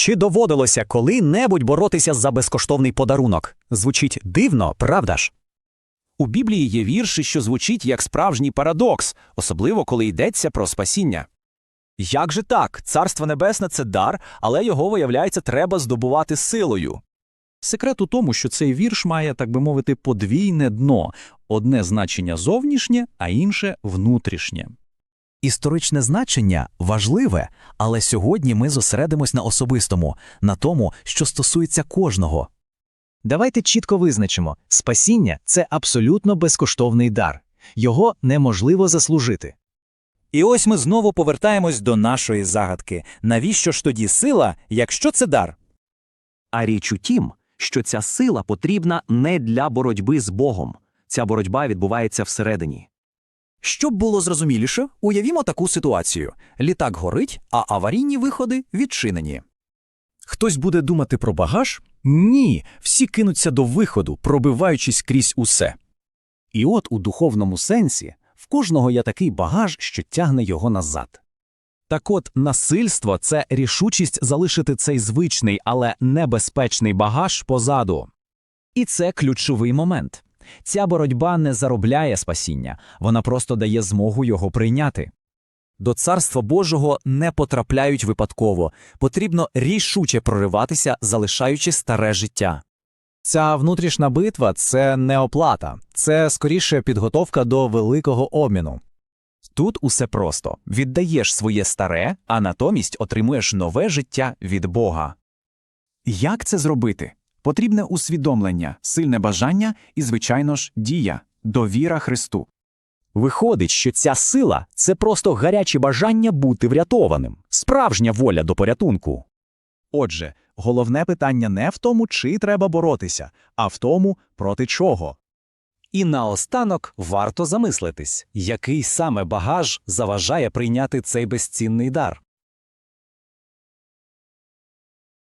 Чи доводилося коли-небудь боротися за безкоштовний подарунок? Звучить дивно, правда ж? У Біблії є вірші, що звучить як справжній парадокс, особливо коли йдеться про спасіння. Як же так? Царство Небесне це дар, але його, виявляється, треба здобувати силою. Секрет у тому, що цей вірш має, так би мовити, подвійне дно одне значення зовнішнє, а інше внутрішнє. Історичне значення важливе, але сьогодні ми зосередимось на особистому, на тому, що стосується кожного. Давайте чітко визначимо: спасіння це абсолютно безкоштовний дар, його неможливо заслужити. І ось ми знову повертаємось до нашої загадки. Навіщо ж тоді сила, якщо це дар? А річ у тім, що ця сила потрібна не для боротьби з Богом. Ця боротьба відбувається всередині. Щоб було зрозуміліше, уявімо таку ситуацію: літак горить, а аварійні виходи відчинені. Хтось буде думати про багаж? Ні, всі кинуться до виходу, пробиваючись крізь усе. І от у духовному сенсі в кожного є такий багаж, що тягне його назад. Так от, насильство це рішучість залишити цей звичний, але небезпечний багаж позаду. І це ключовий момент. Ця боротьба не заробляє спасіння, вона просто дає змогу його прийняти. До царства Божого не потрапляють випадково, потрібно рішуче прориватися, залишаючи старе життя. Ця внутрішня битва це не оплата, це скоріше підготовка до великого обміну. Тут усе просто віддаєш своє старе, а натомість отримуєш нове життя від Бога. Як це зробити? Потрібне усвідомлення, сильне бажання і, звичайно ж, дія, довіра Христу. Виходить, що ця сила це просто гаряче бажання бути врятованим, справжня воля до порятунку. Отже, головне питання не в тому, чи треба боротися, а в тому, проти чого. І наостанок варто замислитись, який саме багаж заважає прийняти цей безцінний дар.